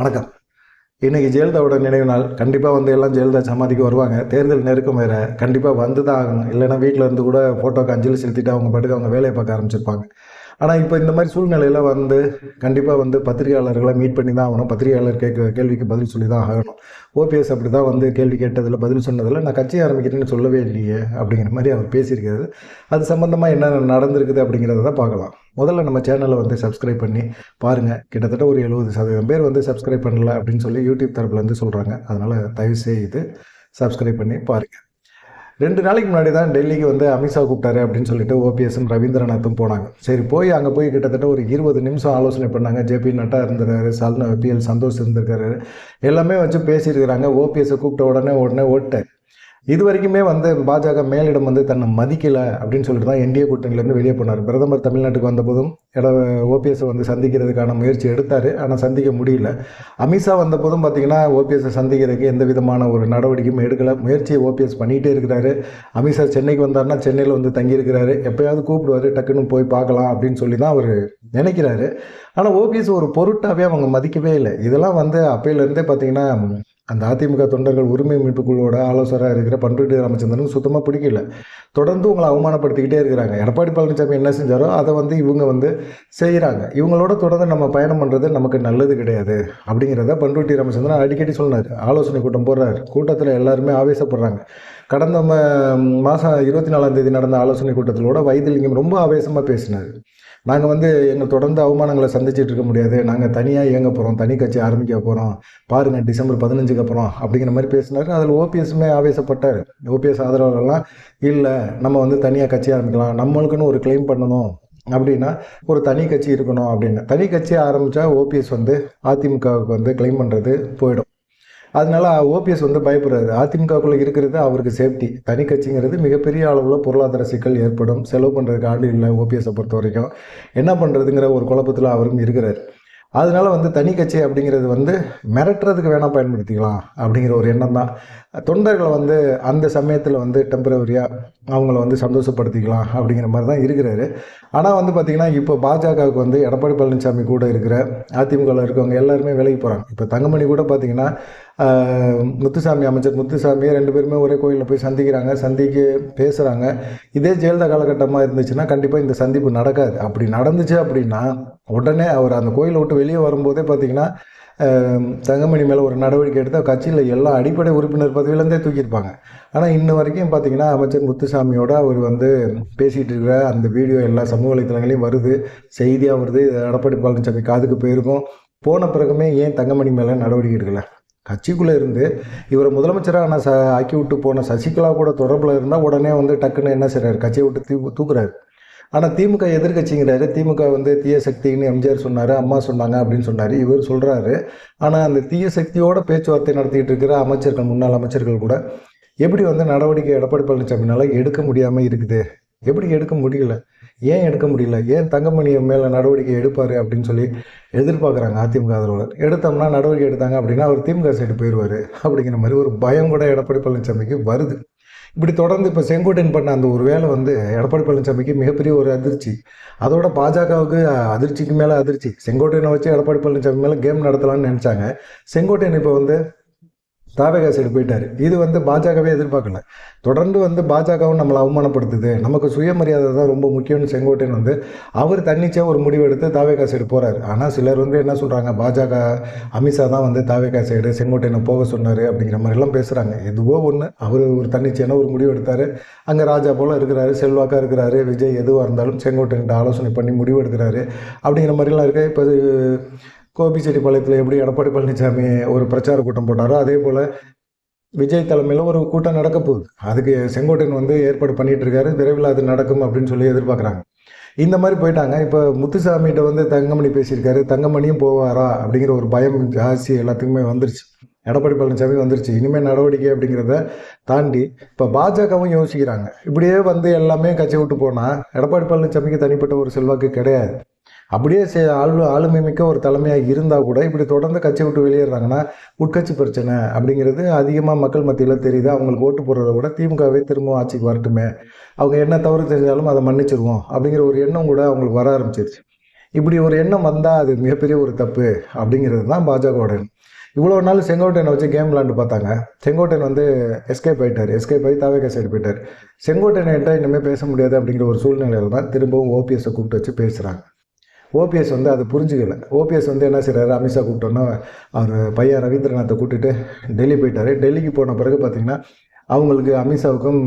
வணக்கம். இன்றைக்கி ஜெயலலிதாவோட நினைவு நாள். கண்டிப்பாக வந்து எல்லாம் ஜெயலலிதா சமாதிக்கு வருவாங்க. தேர்தல் நெருக்கம் வேறு. கண்டிப்பாக வந்து தான் ஆகணும். இல்லைன்னா வீட்டில் இருந்து கூட ஃபோட்டோக்கு அஞ்சலி செலுத்திட்டு அவங்க பாட்டுக்கு அவங்க வேலையை பார்க்க ஆரம்பிச்சிருப்பாங்க. ஆனால் இப்போ இந்த மாதிரி சூழ்நிலையில் வந்து கண்டிப்பாக வந்து பத்திரிகையாளர்களை மீட் பண்ணி தான் ஆகணும். பத்திரிகையாளர் கேட்க கேள்விக்கு பதில் சொல்லி தான் ஆகணும். ஓபிஎஸ் அப்படி தான் வந்து கேள்வி கேட்டதில் பதில் சொன்னதில் நான் கட்சி ஆரம்பிக்கிறேன்னு சொல்லவே இல்லையே அப்படிங்கிற மாதிரி அவர் பேசியிருக்காரு. அது சம்மந்தமாக என்ன நடந்திருக்குது அப்படிங்கிறத தான் பார்க்கலாம். முதல்ல நம்ம சேனலை வந்து சப்ஸ்கிரைப் பண்ணி பாருங்கள் கிட்டத்தட்ட ஒரு எழுபது சதவீதம் பேர் வந்து சப்ஸ்கிரைப் பண்ணல அப்படின்னு சொல்லி யூடியூப் தரப்புலேருந்து சொல்கிறாங்க அதனால் தயவு செய்து சப்ஸ்கிரைப் பண்ணி பாருங்கள் ரெண்டு நாளைக்கு முன்னாடி தான் டெல்லிக்கு வந்து அமித்ஷா கூப்பிட்டாரு அப்படின்னு சொல்லிட்டு ஓபிஎஸும் ரவீந்திரநாத்தும் போனாங்க. சரி போய் அங்கே போய் கிட்டத்தட்ட ஒரு இருபது நிமிஷம் ஆலோசனை பண்ணாங்க. ஜேபி நட்டா இருந்திருக்காரு சல்ன பிஎல் சந்தோஷ் இருந்திருக்காரு. எல்லாமே வச்சு பேசியிருக்கிறாங்க. ஓபிஎஸ்ஸை கூப்பிட்ட உடனே உடனே ஓட்டேன் இது வரைக்குமே வந்து பாஜக மேலிடம் வந்து தன்னை மதிக்கலை அப்படின்னு சொல்லிட்டு தான் என்டிஏ கூட்டணியிலேருந்து வெளியே போனார். பிரதமர் தமிழ்நாட்டுக்கு வந்தபோதும் இட ஓபிஎஸ்ஸை வந்து சந்திக்கிறதுக்கான முயற்சி எடுத்தார். ஆனால் சந்திக்க முடியல. அமித்ஷா வந்தபோதும் பார்த்திங்கன்னா ஓபிஎஸ்ஸை சந்திக்கிறதுக்கு எந்த விதமான ஒரு நடவடிக்கையும் எடுக்கலை. முயற்சியை ஓபிஎஸ் பண்ணிகிட்டே இருக்கிறாரு. அமித்ஷா சென்னைக்கு வந்தார்னா சென்னையில் வந்து தங்கியிருக்கிறாரு. எப்போயாவது கூப்பிடுவார் டக்குன்னு போய் பார்க்கலாம் அப்படின்னு சொல்லி தான் அவர் நினைக்கிறாரு. ஆனால் ஓபிஎஸ் ஒரு பொருட்டாகவே அவங்க மதிக்கவே இல்லை. இதெல்லாம் வந்து அப்பையிலேருந்தே பார்த்திங்கன்னா அந்த அதிமுக தொண்டர்கள் உரிமை மீட்பு குழுவோட ஆலோசகராக இருக்கிற பண்ருட்டி ராமச்சந்திரனுக்கு சுத்தமாக பிடிக்கல. தொடர்ந்து உங்களை அவமானப்படுத்திக்கிட்டே இருக்கிறாங்க. எடப்பாடி பழனிசாமி என்ன செஞ்சாரோ அதை வந்து இவங்க வந்து செய்கிறாங்க இவங்களோட தொடர்ந்து நம்ம பயணம் பண்ணுறது நமக்கு நல்லது கிடையாது அப்படிங்கிறத பண்ருட்டி ராமச்சந்திரன் அடிக்கடி சொன்னார் ஆலோசனை கூட்டம் போடுறாரு. கூட்டத்தில் எல்லாருமே ஆவேசப்படுறாங்க. கடந்த மாதம் இருபத்தி நாலாம் தேதி நடந்த ஆலோசனை கூட்டத்திலோட வைத்திலிங்கம் ரொம்ப ஆவேசமாக பேசினார். நாங்கள் வந்து எங்கள் தொடர்ந்து அவமானங்களை சந்திச்சுட்டு இருக்க முடியாது. நாங்கள் தனியாக இயங்க போகிறோம் தனி கட்சி ஆரம்பிக்க போகிறோம் பாருங்கள் டிசம்பர் பதினஞ்சுக்கு அப்புறம் அப்படிங்கிற மாதிரி பேசினார். அதில் ஓபிஎஸ்மே ஆவேசப்பட்டார். ஓபிஎஸ் ஆதரவாளர்லாம் இல்லை நம்ம வந்து தனியாக கட்சி ஆரம்பிக்கலாம். நம்மளுக்குன்னு ஒரு கிளைம் பண்ணணும். அப்படின்னா ஒரு தனி கட்சி இருக்கணும். அப்படின்னு. தனி கட்சி ஆரம்பித்தா ஓபிஎஸ் வந்து அதிமுகவுக்கு வந்து கிளைம் பண்ணுறது போயிடும். அதனால ஓபிஎஸ் வந்து பயப்படுறாரு. அதிமுகக்குள்ளே இருக்கிறது அவருக்கு சேஃப்டி தனி கட்சிங்கிறது மிகப்பெரிய அளவில் பொருளாதார சிக்கல் ஏற்படும். செலவு பண்ணுறதுக்கு ஆள் இல்லை ஓபிஎஸை பொறுத்த வரைக்கும் என்ன பண்ணுறதுங்கிற ஒரு குழப்பத்தில் அவரும் இருக்கிறார். அதனால வந்து தனி கட்சி அப்படிங்கிறது வந்து மிரட்டுறதுக்கு வேணால் பயன்படுத்திக்கலாம் அப்படிங்கிற ஒரு எண்ணம் தான். தொண்டர்களை வந்து அந்த சமயத்தில் வந்து டெம்பரவரியாக அவங்கள வந்து சந்தோஷப்படுத்திக்கலாம் அப்படிங்கிற மாதிரி தான் இருக்கிறாரு. ஆனால் வந்து பார்த்திங்கன்னா இப்போ பாஜகவுக்கு வந்து எடப்பாடி பழனிசாமி கூட இருக்கிற அதிமுகவில் இருக்கவங்க எல்லாருமே விலகி போகிறாங்க இப்போ தங்கமணி கூட பார்த்திங்கன்னா முத்துசாமி அமைச்சர் முத்துசாமி ரெண்டு பேருமே ஒரே கோயிலில் போய் சந்திக்கிறாங்க சந்திக்க பேசுகிறாங்க இதே ஜெயலலிதா காலகட்டமாக இருந்துச்சுன்னா கண்டிப்பாக இந்த சந்திப்பு நடக்காது. அப்படி நடந்துச்சு அப்படின்னா உடனே அவர் அந்த கோயிலை விட்டு வெளியே வரும்போதே பார்த்திங்கன்னா தங்கமணி மேலே ஒரு நடவடிக்கை எடுத்தால் கட்சியில் எல்லா அடிப்படை உறுப்பினர் பதவியிலேருந்தே தூக்கியிருப்பாங்க. ஆனால் இன்ன வரைக்கும் பார்த்திங்கன்னா அமைச்சர் முத்துசாமியோட அவர் வந்து பேசிகிட்டு இருக்கிற அந்த வீடியோ எல்லா சமூக வலைத்தளங்களையும் வருது. செய்தியாக வருது. எடப்பாடி பழனிசாமி காதுக்கு போயிருக்கும். போன பிறகுமே ஏன் தங்கமணி மேலே நடவடிக்கை எடுக்கலை? கட்சிக்குள்ளே இருந்து இவரை முதலமைச்சராக நான் ச ஆக்கி விட்டு போன சசிகலா கூட தொடர்பில் இருந்தால் உடனே வந்து டக்குன்னு என்ன செய்கிறாரு கட்சியை விட்டு தூ தூக்குறாரு. ஆனால் திமுக எதிர்கட்சிங்கிறாரு திமுக வந்து தீய சக்தின்னு எம்ஜிஆர் சொன்னார் அம்மா சொன்னாங்க அப்படின்னு சொன்னார் இவர் சொல்கிறாரு ஆனால் அந்த தீய சக்தியோட பேச்சுவார்த்தை நடத்திட்டு இருக்கிற அமைச்சர்கள் முன்னாள் அமைச்சர்கள் கூட எப்படி வந்து நடவடிக்கை எடப்பாடி பழனிசாமினால் எடுக்க முடியாமல் இருக்குது? எப்படி எடுக்க முடியல? ஏன் எடுக்க முடியல? ஏன் தங்கமணி மேலே நடவடிக்கை எடுப்பார் அப்படின்னு சொல்லி எதிர்பார்க்குறாங்க அதிமுக ஆதரவாளர். எடுத்தோம்னா நடவடிக்கை எடுத்தாங்க அப்படின்னா அவர் திமுக சைடு போயிடுவார் அப்படிங்கிற மாதிரி ஒரு பயம் கூட எடப்பாடி பழனிசாமிக்கு வருது. இப்படி தொடர்ந்து இப்போ செங்கோட்டையன் பண்ண அந்த ஒரு வேலை வந்து எடப்பாடி பழனிசாமிக்கு மிகப்பெரிய ஒரு அதிர்ச்சி. அதோட பாஜகவுக்கு அதிர்ச்சிக்கு மேலே அதிர்ச்சி. செங்கோட்டையனை வச்சு எடப்பாடி பழனிசாமி மேலே கேம் நடத்தலாம்னு நினச்சாங்க. செங்கோட்டையன் இப்போ வந்து தாவேகா சைடு போயிட்டார். இது வந்து பாஜகவே எதிர்பார்க்கல. தொடர்ந்து வந்து பாஜகவும் நம்மளை அவமானப்படுத்துது. நமக்கு சுயமரியாதை தான் ரொம்ப முக்கியம்னு செங்கோட்டையன் வந்து அவர் தன்னிச்சே ஒரு முடிவு எடுத்து தாவேகா சைடு போகிறார் ஆனால் சிலர் வந்து என்ன சொல்கிறாங்க பாஜக அமித்ஷா தான் வந்து தாவேகா சைடு செங்கோட்டையனை போக சொன்னார் அப்படிங்கிற மாதிரிலாம் பேசுகிறாங்க எதுவோ ஒன்று அவர் ஒரு தன்னிச்சையான ஒரு முடிவு எடுத்தார். அங்கே ராஜா போல் இருக்கிறாரு செல்வாக்காக இருக்கிறாரு விஜய் எதுவாக இருந்தாலும் செங்கோட்டையன்ட்ட ஆலோசனை பண்ணி முடிவு எடுக்கிறாரு அப்படிங்கிற மாதிரிலாம் இருக்குது இப்போ கோபிச்செட்டிப்பாளையத்தில் எப்படி எடப்பாடி பழனிசாமி ஒரு பிரச்சார கூட்டம் போட்டாரோ அதே போல் விஜய் தலைமையில் ஒரு கூட்டம் நடக்க போகுது. அதுக்கு செங்கோட்டையன் வந்து ஏற்பாடு பண்ணிகிட்டு இருக்காரு. விரைவில் அது நடக்கும் அப்படின்னு சொல்லி எதிர்பார்க்குறாங்க. இந்த மாதிரி போயிட்டாங்க. இப்போ முத்துசாமிகிட்ட வந்து தங்கமணி பேசியிருக்காரு. தங்கமணியும் போவாரா அப்படிங்கிற ஒரு பயம் ஜாஸ்தி எல்லாத்துக்குமே வந்துருச்சு. எடப்பாடி பழனிசாமி வந்துருச்சு. இனிமேல் நடவடிக்கை அப்படிங்கிறத தாண்டி இப்போ பாஜகவும் யோசிக்கிறாங்க. இப்படியே வந்து எல்லாமே கட்சி விட்டு போனால் எடப்பாடி பழனிசாமிக்கு தனிப்பட்ட ஒரு செல்வாக்கு கிடையாது. அப்படியே சே ஆளு ஆளுமை மிக்க ஒரு தலைமையாக இருந்தால் கூட இப்படி தொடர்ந்து கட்சி விட்டு வெளியேறாங்கன்னா உட்கட்சி பிரச்சனை அப்படிங்கிறது அதிகமாக மக்கள் மத்தியில் தெரியுது. அவங்களுக்கு ஓட்டு போடுறத விட திமுகவே திரும்பவும் ஆட்சிக்கு வரட்டுமே. அவங்க என்ன தவறு தெரிஞ்சாலும் அதை மன்னிச்சிருவோம் அப்படிங்கிற ஒரு எண்ணம் கூட அவங்களுக்கு வர ஆரம்பிச்சிருச்சு. இப்படி ஒரு எண்ணம் வந்தால் அது மிகப்பெரிய ஒரு தப்பு அப்படிங்கிறது தான் பாஜகவோட இவ்வளோ நாள் செங்கோட்டையனை வச்சு கேம் விளாண்டு பார்த்தாங்க. செங்கோட்டையன் வந்து எஸ்கேப் ஆகிட்டார் எஸ்கேப் ஆகி தாவேக்கா சைடு போயிட்டார். செங்கோட்டையன்கிட்ட இனிமேல் பேச முடியாது அப்படிங்கிற ஒரு சூழ்நிலையில் தான் திரும்பவும் ஓபிஎஸ்ஸை கூப்பிட்டு வச்சு பேசுகிறாங்க ஓபிஎஸ் வந்து அதை புரிஞ்சுக்கல. ஓபிஎஸ் வந்து என்ன செய்கிறாரு அமித்ஷா கூப்பிட்டோன்னா அவர் பையன் ரவீந்திரநாத்தை கூட்டிகிட்டு டெல்லி போயிட்டார். டெல்லிக்கு போன பிறகு பார்த்தீங்கன்னா அவங்களுக்கு அமித்ஷாவுக்கும்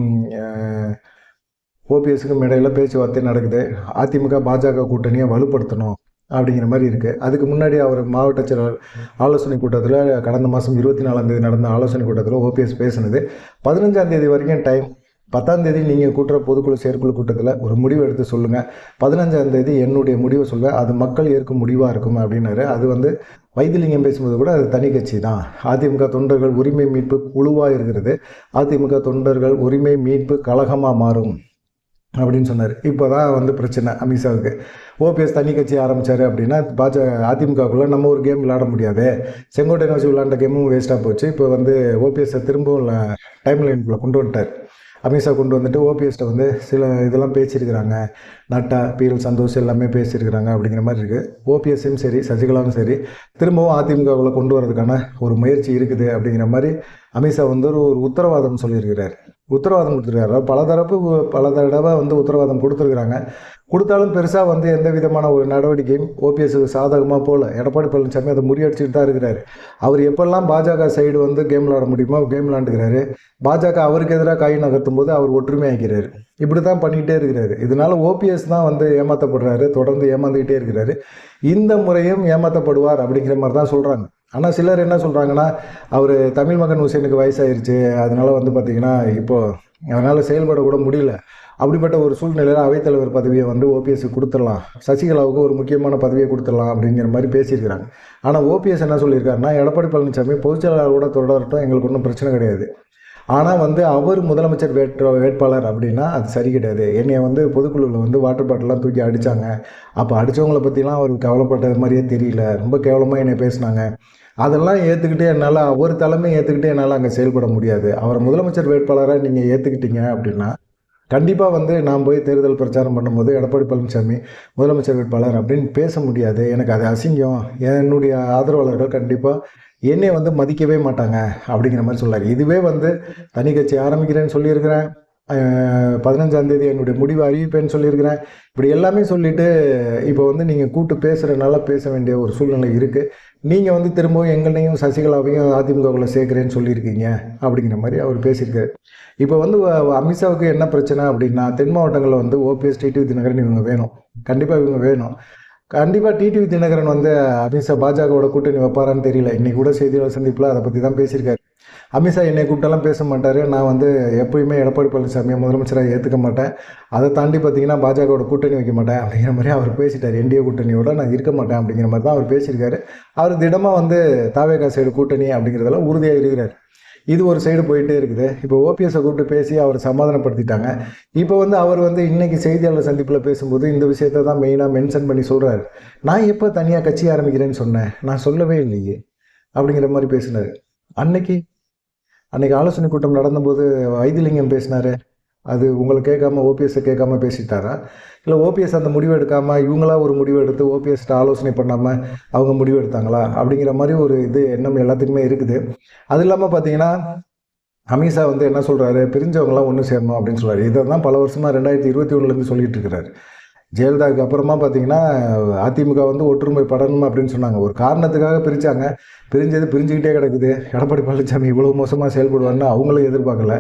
ஓபிஎஸ்க்கும் இடையில பேச்சுவார்த்தை நடக்குது. அதிமுக பாஜக கூட்டணியை வலுப்படுத்தணும் அப்படிங்கிற மாதிரி இருக்குது அதுக்கு முன்னாடி அவர் மாவட்ட செயலர் ஆலோசனை கூட்டத்தில் கடந்த மாதம் இருபத்தி நாலாம் தேதி நடந்த ஆலோசனை கூட்டத்தில் ஓபிஎஸ் பேசினது. பதினஞ்சாம் தேதி வரைக்கும் டைம் பத்தாம் தேதி நீங்கள் கூட்டுற பொதுக்குழு செயற்குழு கூட்டத்தில் ஒரு முடிவு எடுத்து சொல்லுங்கள் பதினஞ்சாம் தேதி என்னுடைய முடிவை சொல்லுவேன் அது மக்கள் ஏற்கும் முடிவாக இருக்கும் அப்படின்னாரு. அது வந்து வைத்திலிங்கம் பேசும்போது கூட அது தனி கட்சி தான். அதிமுக தொண்டர்கள் உரிமை மீட்பு குழுவாக இருக்கிறது. அதிமுக தொண்டர்கள் உரிமை மீட்பு கழகமாக மாறும் அப்படின்னு சொன்னார். இப்போ தான் வந்து பிரச்சனை அமித்ஷாவுக்கு. ஓபிஎஸ் தனி கட்சி ஆரம்பித்தார் அப்படின்னா பாஜக அதிமுகக்குள்ளே நம்ம ஒரு கேம் விளையாட முடியாது. செங்கோட்டையன் வச்சு விளையாண்ட கேமும் வேஸ்ட்டாக போச்சு. இப்போ வந்து ஓபிஎஸ்ஸை திரும்பவும் டைம் லைனுக்குள்ளே கொண்டு வந்துட்டார். அமித்ஷா கொண்டு வந்துட்டு ஓபிஎஸ்ட்டை வந்து சில இதெல்லாம் பேசியிருக்கிறாங்க. நட்டா பீல் சந்தோஷ் எல்லாமே பேசியிருக்கிறாங்க அப்படிங்கிற மாதிரி இருக்குது ஓபிஎஸ்ஸும் சரி சசிகலாவும் சரி திரும்பவும் அதிமுகவில் கொண்டு வரதுக்கான ஒரு முயற்சி இருக்குது அப்படிங்கிற மாதிரி அமித்ஷா வந்து ஒரு ஒரு உத்தரவாதம் சொல்லியிருக்கிறார். உத்தரவாதம் கொடுத்துருக்காரு பல தரப்பு பல தடவை வந்து உத்தரவாதம் கொடுத்துருக்குறாங்க. கொடுத்தாலும் பெருசாக வந்து எந்த விதமான ஒரு நடவடிக்கையும் ஓபிஎஸ்க்கு சாதகமாக போகல. எடப்பாடி பழனிசாமி அதை முறியடிச்சுட்டு தான் இருக்கிறாரு. அவர் எப்பெல்லாம் பாஜக சைடு வந்து கேம் விளாட முடியுமோ கேம் விளாண்டுக்கிறாரு பாஜக அவருக்கு எதிராக கை நகர்த்தும் போது அவர் ஒற்றுமையாக்கிறாரு இப்படி தான் பண்ணிக்கிட்டே இருக்கிறாரு. இதனால் ஓபிஎஸ் தான் வந்து ஏமாற்றப்படுறாரு தொடர்ந்து ஏமாந்துக்கிட்டே இருக்கிறாரு. இந்த முறையும் ஏமாற்றப்படுவார் அப்படிங்கிற மாதிரி தான் சொல்கிறாங்க ஆனால் சிலர் என்ன சொல்கிறாங்கன்னா அவர் தமிழ் மகன் ஹுசேனுக்கு வயசாயிருச்சு. அதனால் வந்து பார்த்திங்கன்னா இப்போது அதனால் செயல்பட கூட முடியல. அப்படிப்பட்ட ஒரு சூழ்நிலையில் அவைத்தலைவர் பதவியை வந்து ஓபிஎஸ்க்கு கொடுத்துடலாம். சசிகலாவுக்கு ஒரு முக்கியமான பதவியை கொடுத்துடலாம் அப்படிங்கிற மாதிரி பேசியிருக்கிறாங்க. ஆனால் ஓபிஎஸ் என்ன சொல்லியிருக்காருன்னா எடப்பாடி பழனிசாமி பொதுச்செயலாளர் கூட தொடரட்டும் எங்களுக்கு ஒன்றும் பிரச்சனை கிடையாது. ஆனால் வந்து அவர் முதலமைச்சர் வேட்ப வேட்பாளர் அப்படின்னா அது சரி கிடையாது. என்னைய வந்து பொதுக்குழுவில் வந்து வாட்டர் பாட்டிலாம் தூக்கி அடித்தாங்க அப்போ அடித்தவங்கள பற்றிலாம் அவர் கவலைப்பட்டது மாதிரியே தெரியல. ரொம்ப கேவலமாக என்னை பேசினாங்க. அதெல்லாம் ஏற்றுக்கிட்டே என்னால் அவர் தலைமை ஏற்றுக்கிட்டு என்னால் அங்கே செயல்பட முடியாது. அவரை முதலமைச்சர் வேட்பாளராக நீங்கள் ஏற்றுக்கிட்டீங்க அப்படின்னா கண்டிப்பாக வந்து நான் போய் தேர்தல் பிரச்சாரம் பண்ணும்போது எடப்பாடி பழனிசாமி முதலமைச்சர் வேட்பாளர் அப்படின்னு பேச முடியாது. எனக்கு அது அசிங்கம். என்னுடைய ஆதரவாளர்கள் கண்டிப்பாக என்னை வந்து மதிக்கவே மாட்டாங்க அப்படிங்கிற மாதிரி சொல்லார் இதுவே வந்து தனி கட்சி ஆரம்பிக்கிறேன்னு சொல்லியிருக்கிறேன். பதினஞ்சாந்தேதி என்னுடைய முடிவை அறிவிப்பேன்னு சொல்லியிருக்கிறேன். இப்படி எல்லாமே சொல்லிவிட்டு இப்போ வந்து நீங்கள் கூட்டு பேசுகிறனால பேச வேண்டிய ஒரு சூழ்நிலை இருக்குது நீங்கள் வந்து திரும்பவும் எங்களையும் சசிகலாவையும் அதிமுகவில் சேர்க்குறேன்னு சொல்லியிருக்கீங்க அப்படிங்கிற மாதிரி அவர் பேசியிருக்காரு. இப்போ வந்து அமித்ஷாவுக்கு என்ன பிரச்சனை அப்படின்னா தென் மாவட்டங்களில் வந்து ஓபிஎஸ் டிடிவி தினகரன் இவங்க வேணும். கண்டிப்பாக இவங்க வேணும். கண்டிப்பாக டிடிவி தினகரன் வந்து அமித்ஷா பாஜகவோட கூட்டணி வைப்பாரான்னு தெரியல. இன்னைக்கு கூட செய்தியாளர் சந்திப்பில் அதை பற்றி தான் பேசியிருக்காரு. அமித்ஷா என்னை கூப்பிட்டெல்லாம் பேச மாட்டார். நான் வந்து எப்பயுமே எடப்பாடி பழனிசாமியை முதலமைச்சராக ஏற்றுக்க மாட்டேன். அதை தாண்டி பார்த்தீங்கன்னா பாஜகவோட கூட்டணி வைக்க மாட்டேன் அப்படிங்கிற மாதிரி அவர் பேசிட்டார். என்டிஏ கூட்டணியோட நான் இருக்க மாட்டேன் அப்படிங்கிற மாதிரி தான் அவர் பேசியிருக்காரு. அவர் திடமாக வந்து தாவேகா சைடு கூட்டணி அப்படிங்கிறதெல்லாம் உறுதியாக இருக்கிறார். இது ஒரு சைடு போயிட்டே இருக்குது. இப்போ ஓபிஎஸை கூப்பிட்டு பேசி அவர் சமாதானப்படுத்திட்டாங்க. இப்போ வந்து அவர் வந்து இன்னைக்கு செய்தியாளர் சந்திப்பில் பேசும்போது இந்த விஷயத்த தான் மெயினாக மென்ஷன் பண்ணி சொல்கிறாரு நான் எப்போ தனியாக கட்சி ஆரம்பிக்கிறேன்னு சொன்னேன்? நான் சொல்லவே இல்லையே. அப்படிங்கிற மாதிரி பேசினார். அன்னைக்கு அன்றைக்கி ஆலோசனை கூட்டம் நடந்தபோது வைத்திலிங்கம் பேசினார். அது உங்களை கேட்காம ஓபிஎஸ்ஸை கேட்காம பேசிட்டாரா? இல்லை ஓபிஎஸ் அந்த முடிவு எடுக்காமல் இவங்களா ஒரு முடிவு எடுத்து ஓபிஎஸ்கிட்ட ஆலோசனை பண்ணாமல் அவங்க முடிவு எடுத்தாங்களா? அப்படிங்கிற மாதிரி ஒரு இது எண்ணம் எல்லாத்துக்குமே இருக்குது. அது இல்லாமல் பார்த்தீங்கன்னா அமித்ஷா வந்து என்ன சொல்கிறாரு பிரிஞ்சவங்களாம் ஒன்று சேரணும் அப்படின்னு சொல்கிறார் இதை தான் பல வருஷமாக ரெண்டாயிரத்தி இருபத்தி ஒன்றுலேருந்து சொல்லிட்டு இருக்கிறாரு. ஜெயலலிதாவுக்கு அப்புறமா பார்த்தீங்கன்னா அதிமுக வந்து ஒற்றுமை படணும் அப்படின்னு சொன்னாங்க. ஒரு காரணத்துக்காக பிரித்தாங்க பிரிஞ்சது பிரிஞ்சுக்கிட்டே கிடக்குது. எடப்பாடி பழனிசாமி இவ்வளோ மோசமாக செயல்படுவார்னு அவங்களும் எதிர்பார்க்கல.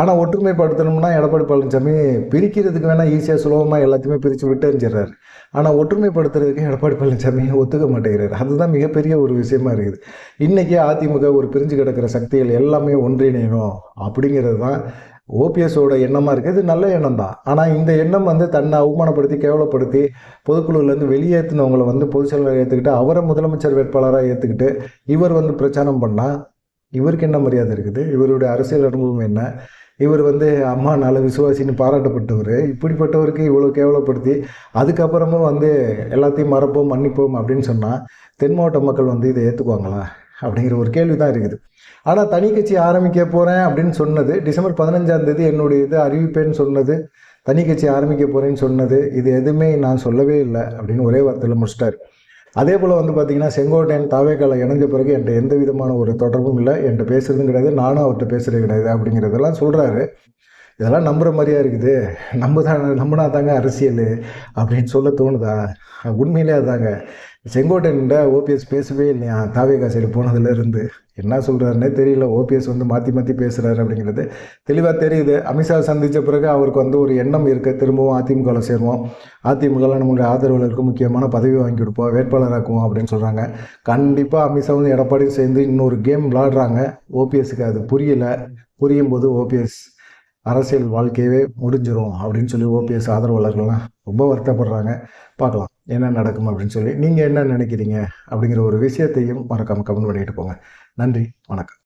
ஆனால் ஒற்றுமைப்படுத்தணும்னா எடப்பாடி பழனிசாமி பிரிக்கிறதுக்கு வேணால் ஈஸியாக சுலபமாக எல்லாத்தையுமே பிரித்து விட்டு எறிஞ்சிடுறாரு ஆனால் ஒற்றுமைப்படுத்துறதுக்கு எடப்பாடி பழனிசாமி ஒத்துக்க மாட்டேங்கிறார். அதுதான் மிகப்பெரிய ஒரு விஷயமா இருக்குது. இன்றைக்கி அதிமுக ஒரு பிரிஞ்சு கிடக்கிற சக்திகள் எல்லாமே ஒன்றிணையணும் அப்படிங்கிறது தான் ஓபிஎஸோட எண்ணமாக இருக்குது இது நல்ல எண்ணம் தான் ஆனால் இந்த எண்ணம் வந்து தன்னை அவமானப்படுத்தி கேவலப்படுத்தி பொதுக்குழுவிலேருந்து வெளியேற்றினவங்களை வந்து பொதுச் செயலாளர் ஏற்றுக்கிட்டு அவரை முதலமைச்சர் வேட்பாளராக ஏற்றுக்கிட்டு இவர் வந்து பிரச்சாரம் பண்ணால் இவருக்கு என்ன மரியாதை இருக்குது? இவருடைய அரசியல் அனுபவம் என்ன? இவர் வந்து அம்மா நல்ல விசுவாசின்னு பாராட்டப்பட்டவர். இப்படிப்பட்டவருக்கு இவ்வளோ கேவலப்படுத்தி அதுக்கப்புறமும் வந்து எல்லாத்தையும் மறப்போம் மன்னிப்போம் அப்படின்னு சொன்னால் தென் மாவட்ட மக்கள் வந்து இதை ஏற்றுக்குவாங்களா அப்படிங்கிற ஒரு கேள்வி தான் இருக்குது. ஆனால் தனி கட்சி ஆரம்பிக்க போகிறேன் அப்படின்னு சொன்னது டிசம்பர் பதினஞ்சாம் தேதி என்னுடைய இது அறிவிப்பேன்னு சொன்னது தனி கட்சி ஆரம்பிக்க போகிறேன்னு சொன்னது இது எதுவுமே நான் சொல்லவே இல்லை அப்படின்னு ஒரே வார்த்தையில் முடிச்சிட்டாரு. அதே போல் வந்து பார்த்தீங்கன்னா செங்கோட்டையன் தாவேக்கால இணைஞ்ச பிறகு என்கிட்ட எந்த விதமான ஒரு தொடர்பும் இல்லை. என்கிட்ட பேசுறதும் கிடையாது நானும் அவர்கிட்ட பேசுறது கிடையாது அப்படிங்கிறதெல்லாம் சொல்கிறாரு இதெல்லாம் நம்புகிற மாதிரியா இருக்குது. நம்ம தான் நம்பினா தாங்க அரசியல் அப்படின்னு சொல்ல தோணுதா? உண்மையிலே அதாங்க. செங்கோட்டையன்ட ஓபிஎஸ் பேசவே இல்லையா? தாவேகா சைடு போனதுலேருந்து என்ன சொல்கிறாருன்னே தெரியல. ஓபிஎஸ் வந்து மாற்றி மாற்றி பேசுகிறாரு அப்படிங்கிறது தெளிவாக தெரியுது. அமித்ஷா சந்தித்த பிறகு அவருக்கு வந்து ஒரு எண்ணம் இருக்க. திரும்பவும் அதிமுகவில் சேருவோம். அதிமுகவில் நம்மளுடைய ஆதரவாளருக்கு முக்கியமான பதவி வாங்கி கொடுப்போம். வேட்பாளராக்குவோம் அப்படின்னு சொல்கிறாங்க கண்டிப்பாக அமித்ஷா வந்து எடப்பாடியும் சேர்ந்து இன்னொரு கேம் விளாடுறாங்க. ஓபிஎஸ்க்கு அது புரியலை. புரியும் போது ஓபிஎஸ் அரசியல் வாழ்க்கையவே முடிஞ்சிரும் அப்படின்னு சொல்லி ஓபிஎஸ் ஆதரவாளர்கள்லாம் ரொம்ப வருத்தப்படுறாங்க. பார்க்கலாம் என்ன நடக்கும் அப்படின்னு சொல்லி. நீங்கள் என்ன நினைக்கிறீங்க அப்படிங்கிற ஒரு விஷயத்தையும் மறக்காமல் கமெண்ட் பண்ணிட்டு போங்க. நன்றி வணக்கம்.